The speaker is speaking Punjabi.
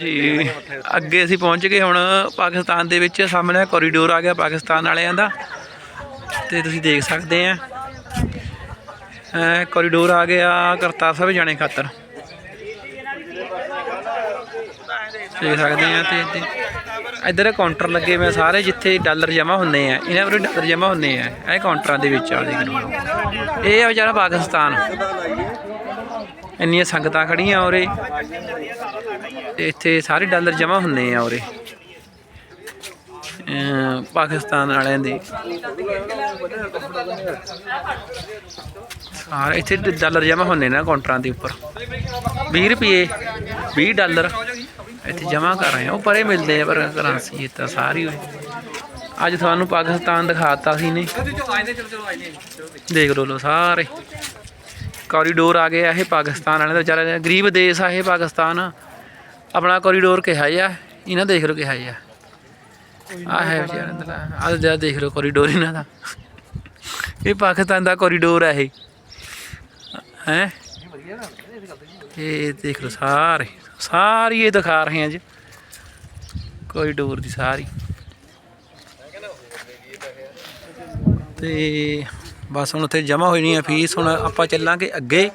ਜੀ, ਅੱਗੇ ਅਸੀਂ ਪਹੁੰਚ ਗਏ ਹੁਣ ਪਾਕਿਸਤਾਨ ਦੇ ਵਿੱਚ, ਸਾਹਮਣੇ ਕੋਰੀਡੋਰ ਆ ਗਿਆ ਪਾਕਿਸਤਾਨ ਵਾਲਿਆਂ ਦਾ। ਤੇ ਤੁਸੀਂ ਦੇਖ ਸਕਦੇ ਆ। ਕੋਰੀਡੋਰ ਆ ਗਿਆ ਕਰਤਾਰ ਸਾਹਿਬ ਜਾਣੇ ਖਾਤਰ। ਦੇਖ ਸਕਦੇ ਆ ਤੇ ਤੇ ਇੱਧਰ ਕਾਊਂਟਰ ਲੱਗੇ ਹੋਏ ਆ ਸਾਰੇ, ਜਿੱਥੇ ਡਾਲਰ ਜਮ੍ਹਾਂ ਹੁੰਦੇ ਆ। ਇਹਨਾਂ ਵਿੱਚ ਡਾਲਰ ਜਮ੍ਹਾਂ ਹੁੰਦੇ ਆ, ਇਹ ਕਾਊਂਟਰਾਂ ਦੇ ਵਿੱਚ ਆ, ਦੇਖ ਇਹ ਆ ਵਿਚਾਰਾ ਪਾਕਿਸਤਾਨ। ਇੰਨੀਆਂ ਸੰਗਤਾਂ ਖੜੀਆਂ ਉਰੇ। ਤੇ ਇੱਥੇ ਸਾਰੇ ਡਾਲਰ ਜਮ੍ਹਾਂ ਹੁੰਦੇ ਆ ਉਰੇ। ਪਾਕਿਸਤਾਨ ਵਾਲਿਆਂ ਦੇ। ਸਾਰੇ ਇੱਥੇ ਡਾਲਰ ਜਮ੍ਹਾਂ ਹੁੰਦੇ ਨੇ ਕਾਊਂਟਰਾਂ ਦੇ ਉੱਪਰ। 20 ਰੁਪਏ 20 ਡਾਲਰ। ਇੱਥੇ ਜਮ੍ਹਾਂ ਕਰ ਰਹੇ ਆ ਉਹ ਪਰੇ ਮਿਲਦੇ ਆ, ਪਰ ਕਰੰਸੀ ਇਹ ਤਾਂ ਸਾਰੀ ਹੋਈ। ਅੱਜ ਤੁਹਾਨੂੰ ਪਾਕਿਸਤਾਨ ਦਿਖਾਤਾ ਸੀ ਨੇ। ਦੇਖ ਲਓ ਲੋ ਸਾਰੇ। ਕੋਰੀਡੋਰ ਆ ਗਿਆ ਇਹ ਪਾਕਿਸਤਾਨ ਵਾਲੇ ਦਾ। ਵਿਚਾਰੇ ਗਰੀਬ ਦੇਸ਼ ਆ ਇਹ ਪਾਕਿਸਤਾਨ। ਆਪਣਾ ਕੋਰੀਡੋਰ ਕਿਹਾ ਜਾ ਇਹਨਾਂ ਦੇਖ ਲਓ ਕਿਹਾ ਜਾ ਆ ਹੈ ਵਿਚਾਰਿਆਂ ਦਾ ਆ ਜਿਹੜਾ ਦੇਖ ਲਓ ਕੋਰੀਡੋਰ ਇਹਨਾਂ ਦਾ। ਇਹ ਪਾਕਿਸਤਾਨ ਦਾ ਕੋਰੀਡੋਰ ਹੈ ਇਹ। ਹੈ? ਇਹ ਦੇਖ ਲਓ ਸਾਰੇ, ਸਾਰੀ ਇਹ ਦਿਖਾ ਰਹੇ ਹਾਂ ਜੀ। ਡੋਰ ਦੀ ਸਾਰੀ। ਤੇ ਬਸ ਹੁਣ ਉੱਥੇ ਜਮਾ ਹੋਈ ਆ ਫੀਸ, ਹੁਣ ਆਪਾਂ ਚੱਲਾਂਗੇ ਅੱਗੇ।